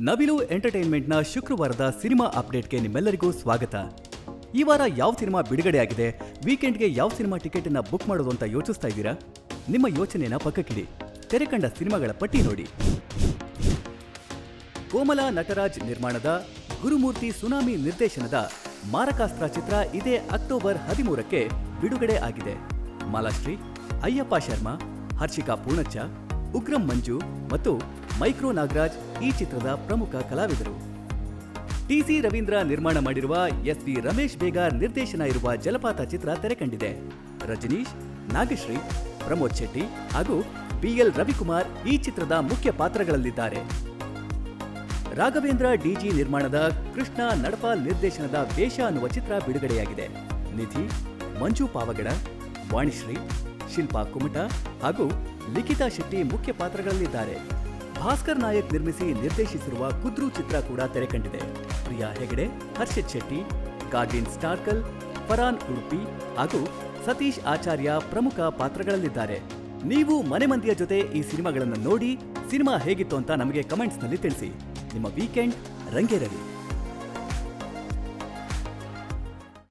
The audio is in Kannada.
ನವಿಲು ಎಂಟರ್ಟೈನ್ಮೆಂಟ್ನ ಶುಕ್ರವಾರದ ಸಿನಿಮಾ ಅಪ್ಡೇಟ್ಗೆ ನಿಮ್ಮೆಲ್ಲರಿಗೂ ಸ್ವಾಗತ. ಈ ವಾರ ಯಾವ ಸಿನಿಮಾ ಬಿಡುಗಡೆಯಾಗಿದೆ ವೀಕೆಂಡ್ಗೆ ಯಾವ ಸಿನಿಮಾ ಟಿಕೆಟ್ ಅನ್ನ ಬುಕ್ ಮಾಡೋದು ಅಂತ ಯೋಚಿಸ್ತಾ ಇದ್ದೀರಾ? ನಿಮ್ಮ ಯೋಚನೆಯನ್ನ ಪಕ್ಕಕ್ಕಿಡಿ. ತೆರೆ ಕಂಡ ಸಿನಿಮಾಗಳ ಪಟ್ಟಿ ನೋಡಿ. ಕೋಮಲ ನಟರಾಜ್ ನಿರ್ಮಾಣದ ಗುರುಮೂರ್ತಿ ಸುನಾಮಿ ನಿರ್ದೇಶನದ ಮಾರಕಾಸ್ತ್ರ ಚಿತ್ರ ಇದೇ ಅಕ್ಟೋಬರ್ ಹದಿಮೂರಕ್ಕೆ ಬಿಡುಗಡೆ ಆಗಿದೆ. ಮಾಲಾಶ್ರೀ, ಅಯ್ಯಪ್ಪ ಶರ್ಮಾ, ಹರ್ಷಿಕಾ ಪೂರ್ಣಚ್ಚ, ಉಗ್ರಂ ಮಂಜು ಮತ್ತು ಮೈಕ್ರೋ ನಾಗರಾಜ್ ಈ ಚಿತ್ರದ ಪ್ರಮುಖ ಕಲಾವಿದರು. ಟಿಸಿ ರವೀಂದ್ರ ನಿರ್ಮಾಣ ಮಾಡಿರುವ ಎಸ್ ಪಿ ರಮೇಶ್ ಬೇಗಾರ್ ನಿರ್ದೇಶನ ಇರುವ ಜಲಪಾತ ಚಿತ್ರ ತೆರೆಕಂಡಿದೆ. ರಜನೀಶ್, ನಾಗಶ್ರೀ, ಪ್ರಮೋದ್ ಶೆಟ್ಟಿ ಹಾಗೂ ಬಿಎಲ್ ರವಿಕುಮಾರ್ ಈ ಚಿತ್ರದ ಮುಖ್ಯ ಪಾತ್ರಗಳಲ್ಲಿದ್ದಾರೆ. ರಾಘವೇಂದ್ರ ಡಿಜಿ ನಿರ್ಮಾಣದ ಕೃಷ್ಣ ನಡಪಾಲ್ ನಿರ್ದೇಶನದ ವೇಷ ಅನ್ನುವ ಚಿತ್ರ ಬಿಡುಗಡೆಯಾಗಿದೆ. ನಿಧಿ, ಮಂಜು ಪಾವಗಡ, ವಾಣಿಶ್ರೀ, ಶಿಲ್ಪಾ ಕುಮಟ ಹಾಗೂ ಲಿಖಿತಾ ಶೆಟ್ಟಿ ಮುಖ್ಯ ಪಾತ್ರಗಳಲ್ಲಿದ್ದಾರೆ. ಭಾಸ್ಕರ್ ನಾಯಕ್ ನಿರ್ಮಿಸಿ ನಿರ್ದೇಶಿಸಿರುವ ಕುದ್ರು ಚಿತ್ರ ಕೂಡ ತೆರೆಕಂಡಿದೆ. ಪ್ರಿಯಾ ಹೆಗಡೆ, ಹರ್ಷಿತ್ ಶೆಟ್ಟಿ ಗಾರ್ಡಿನ್ ಸ್ಟಾರ್ಕಲ್, ಫರಾನ್ ಉಡುಪಿ ಹಾಗೂ ಸತೀಶ್ ಆಚಾರ್ಯ ಪ್ರಮುಖ ಪಾತ್ರಗಳಲ್ಲಿದ್ದಾರೆ. ನೀವು ಮನೆ ಮಂದಿಯ ಜೊತೆ ಈ ಸಿನಿಮಾಗಳನ್ನು ನೋಡಿ ಸಿನಿಮಾ ಹೇಗಿತ್ತು ಅಂತ ನಮಗೆ ಕಮೆಂಟ್ಸ್ನಲ್ಲಿ ತಿಳಿಸಿ. ನಿಮ್ಮ ವೀಕೆಂಡ್ ರಂಗೇರಲಿ.